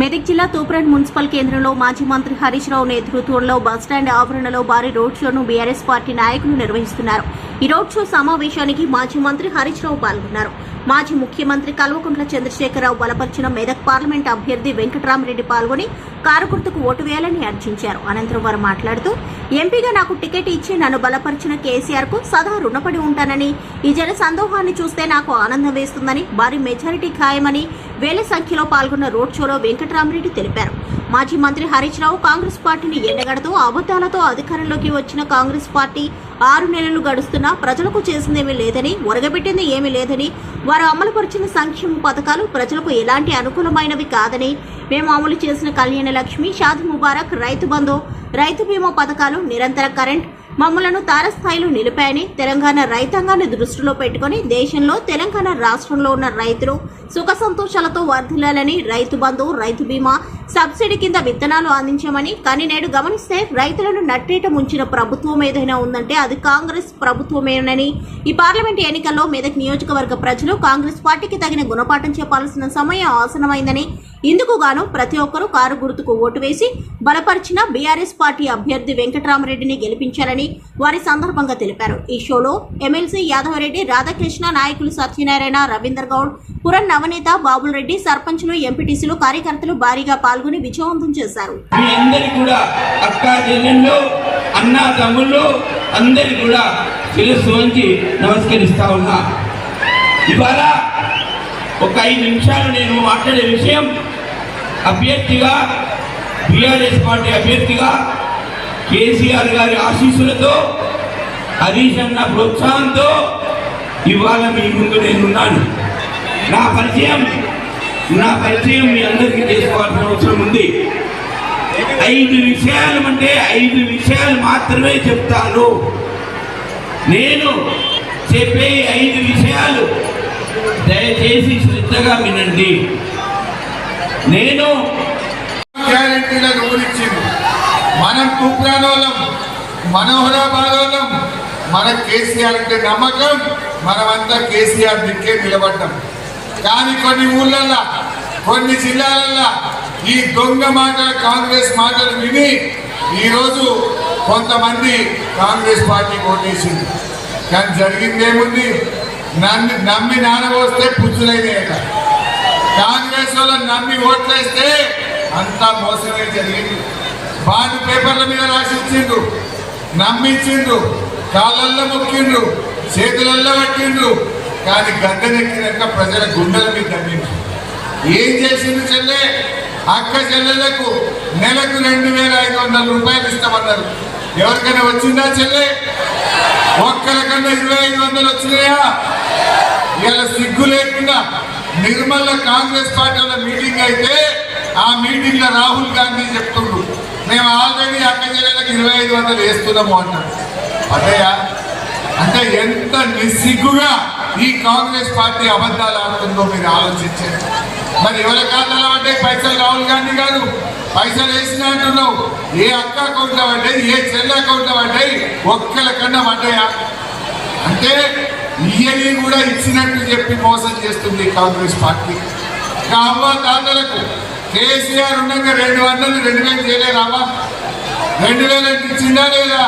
మెదక్ జిల్లా తూప్రాన్ మున్సిపల్ కేంద్రంలో మాజీ మంత్రి హరీష్ రావు నేతృత్వంలో బస్టాండ్ ఆవరణలో భారీ రోడ్ షోను బీఆర్ఎస్ పార్టీ నాయకులు నిర్వహిస్తున్నారు. ఈ రోడ్ షో సమావేశానికి మాజీ మంత్రి హరీష్ రావు పాల్గొన్నారు. మాజీ ముఖ్యమంత్రి కల్వకుంట్ల చంద్రశేఖరరావు బలపరిచిన మెదక్ పార్లమెంట్ అభ్యర్థి వెంకటరామరెడ్డి పాల్గొని కారు గుర్తుకు ఓటు వేయాలని అర్జించారు అనంతరం వారు మాట్లాడుతూ ఎంపీగా నాకు టికెట్ ఇచ్చి నన్ను బలపరిచిన కేసీఆర్కు సదా రుణపడి ఉంటానని ఈ జన సందోహాన్ని చూస్తే నాకు ఆనందం వేస్తుందని భారీ మెజారిటీ ఖాయమని వేల సంఖ్యలో పాల్గొన్న రోడ్ షోలో వెంకటరామరెడ్డి తెలిపారు. మాజీ మంత్రి హరీష్ రావు కాంగ్రెస్ పార్టీని ఎండగడుతూ అబద్దాలతో అధికారంలోకి వచ్చిన కాంగ్రెస్ పార్టీ ఆరు నెలలు గడుస్తున్నా ప్రజలకు చేసిందేమీ లేదని ఒరగబెట్టింది ఏమీ లేదని వారు అమలుపరిచిన సంక్షేమ పథకాలు ప్రజలకు ఎలాంటి అనుకూలమైనవి కాదని మేము అమలు చేసిన కళ్యాణ లక్ష్మి షాద్ ముబారక్ రైతు బంధు రైతు బీమా పథకాలు నిరంతర కరెంట్ మమ్మలను తారస్థాయిలో నిలిపాయని తెలంగాణ రైతాంగాన్ని దృష్టిలో పెట్టుకుని దేశంలో తెలంగాణ రాష్ట్రంలో ఉన్న రైతులు సుఖ సంతోషాలతో వర్ధిల్లాలని రైతు బంధు రైతు బీమా సబ్సిడీ కింద విత్తనాలు అందించామని కానీ నేడు గమనిస్తే రైతులను నట్టేట ముంచిన ప్రభుత్వం ఏదైనా ఉందంటే అది కాంగ్రెస్ ప్రభుత్వమేనని. ఈ పార్లమెంట్ ఎన్నికల్లో మెదక్ నియోజకవర్గ ప్రజలు కాంగ్రెస్ పార్టీకి తగిన గుణపాఠం చెప్పాల్సిన సమయం ఆసనమైందని ఇందుకు గాను ప్రతి ఒక్కరూ కారు గుర్తుకు ఓటు వేసి బలపరిచిన బీఆర్ఎస్ పార్టీ అభ్యర్థి వెంకటరామరెడ్డిని గెలిపించారని వారి సందర్భంగా తెలిపారు. ఈ షోలో ఎమ్మెల్సీ యాదవరెడ్డి రాధాకృష్ణ నాయకులు సత్యనారాయణ రవీందర్ గౌడ్ పురన్ నవనేత బాబుల్ రెడ్డి ఎంపీటీసీలు కార్యకర్తలు భారీగా పాల్గొని విజయవంతం చేశారు. తమ్ముళ్ళు కూడా శిరస్సు వంచి నమస్కరిస్తా ఉన్నా. ఇవాళ ఒక ఐదు నిమిషాలు నేను మాట్లాడే విషయం అభ్యర్థిగా బీఆర్ఎస్ పార్టీ అభ్యర్థిగా కేసీఆర్ గారి ఆశీస్సులతో హరీష్ అన్న ప్రోత్సాహంతో ఇవాళ మీ ముందు నేనున్నాను. నా పరిచయం నా పరిచయం మీ అందరికీ చేసుకోవాల్సిన అవసరం ఉంది. ఐదు విషయాలు అంటే ఐదు విషయాలు మాత్రమే చెప్తాను. నేను చెప్పే ఐదు విషయాలు దయచేసి శ్రద్ధగా వినండి. నేను గ్యారెంటీలను ఊరిచ్చింది మనం తూప్రానోళ్ళం మనోహరాబాదోళ్ళం మన కేసీఆర్ అంటే నమ్మకం మనమంతా కేసీఆర్ దిక్కే నిలబడ్డాం. కానీ కొన్ని ఊళ్ళల్లో కొన్ని జిల్లాలల్లో ఈ దొంగ మాటలు కాంగ్రెస్ మాటలు విని ఈరోజు కొంతమంది కాంగ్రెస్ పార్టీ ఓటేసింది కానీ జరిగిందేముంది? నన్ను నమ్మి నానబోస్తే పుచ్చులైనాయట. కాంగ్రెస్ వాళ్ళని నమ్మి ఓట్లేస్తే అంతా మోసమే జరిగింది. బాండ్ పేపర్ల మీద రాసిచ్చిండ్రు నమ్మించిండ్రు కాళ్ళల్లో మొక్కిండ్రు చేతులల్లో పట్టిండ్రు కానీ గద్దెనెక్కినాక ప్రజల గుండెల మీద తగ్గిండ్రు ఏం చేసింది చెల్లె? అక్క చెల్లెలకు నెలకు రెండు వేల ఐదు వందల రూపాయలు ఇస్తామన్నారు. ఎవరికైనా వచ్చిందా చెల్లె? ఒక్కరికన్నా ఇరవై ఐదు వందలు వచ్చినాయా? ఇలా సిగ్గు లేకుండా నిర్మల కాంగ్రెస్ పార్టీ వాళ్ళ మీటింగ్ అయితే ఆ మీటింగ్లో రాహుల్ గాంధీ చెప్తుండ్రు మేము ఆల్రెడీ అక్క జిల్లాలకు ఇరవై ఐదు వందలు వేస్తున్నాము అన్నాడు అదయ్యా అంటే ఎంత నిస్సిగ్గుగా ఈ కాంగ్రెస్ పార్టీ అబద్ధాలు ఆడుతుందో మీరు ఆలోచించారు మరి ఎవరి ఖాతాలో అంటే పైసలు? రాహుల్ గాంధీ గారు పైసలు వేసినా అంటున్నావు. ఏ అక్క అకౌంట్లో పడ్డాయి? ఏ చెల్లి అకౌంట్లో పడ్డాయి? ఒక్కరికన్నా పడ్డాయా? అంటే ఇయని కూడా ఇచ్చినట్టు చెప్పి మోసం చేస్తుంది కాంగ్రెస్ పార్టీ. ఇంకా అవ్వ తాతలకు కేసీఆర్ ఉండగా రెండు వందలు రెండు వేలు చేయలేరామా రెండు వేలు ఇచ్చిందా లేదా?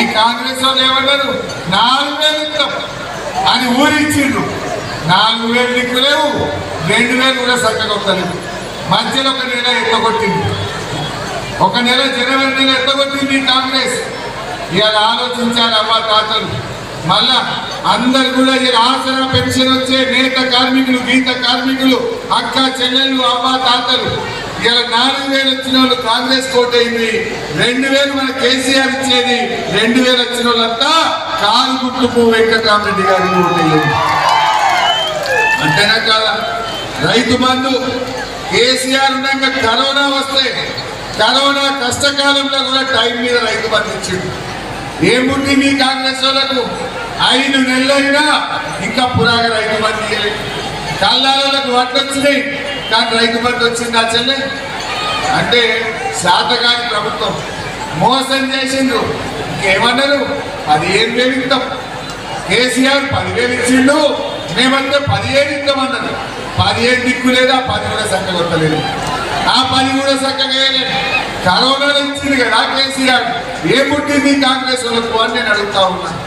ఈ కాంగ్రెస్ వాళ్ళు ఏమన్నారు? నాలుగు వేలు ఇస్తాం అని ఊరిచ్చిండ్రు. నాలుగు వేలు దిక్కులేవు రెండు వేలు కూడా చక్కగా వస్తలేదు మధ్యలో ఒక నెల ఎత్తగొట్టింది. ఒక నెల జనవరి నెల ఎత్తగొట్టింది కాంగ్రెస్. ఇవాళ ఆలోచించాలి అమ్మ తాతలు. మళ్ళా అందరు కూడా ఇలా ఆసరా పెన్షన్ వచ్చే నేత కార్మికులు గీత కార్మికులు అక్క చెల్లెళ్ళు అవ్వ తాతలు ఇలా నాలుగు వేలు వచ్చిన వాళ్ళు కాంగ్రెస్ కోట్ అయింది. రెండు వేలు మన కేసీఆర్ ఇచ్చేది. రెండు వేలు వచ్చిన వాళ్ళంతా కాలు పువ్వు వెంకటరామరెడ్డి గారికి ఓటు వేయండి అంతేనా కాదా? రైతు బంధు కేసీఆర్ ఉన్నాక కరోనా వస్తే కరోనా కష్టకాలంలో కూడా టైం మీద రైతు బంధు ఇచ్చిండు. ఏముంది మీ కాంగ్రెస్ వాళ్ళకు? ఐదు నెలలైనా ఇంకా పురాగా రైతు బంధు చేయలేదు కల్లాలకు వడ్లు వచ్చినాయి. కానీ రైతు బంధు వచ్చింది ఆ చెల్లె? అంటే శాతకాని ప్రభుత్వం. మోసం చేసిండ్రు. ఇంకేమన్నారు? పదిహేను వేలు ఇస్తాం. కేసీఆర్ పదివేలు ఇచ్చిండు. మేమంటే పదిహేను ఇస్తామన్నారు పదిహేను దిక్కు లేదా పది కూడా సంఖ్య కొట్టలేదు ఆ పది కూడా చక్కగా కరోనా కరోనాలో ఇచ్చింది కదా కేసీఆర్. ఏ పుట్టింది కాంగ్రెస్ వాళ్ళకు అని నేను అడుగుతా ఉన్నాను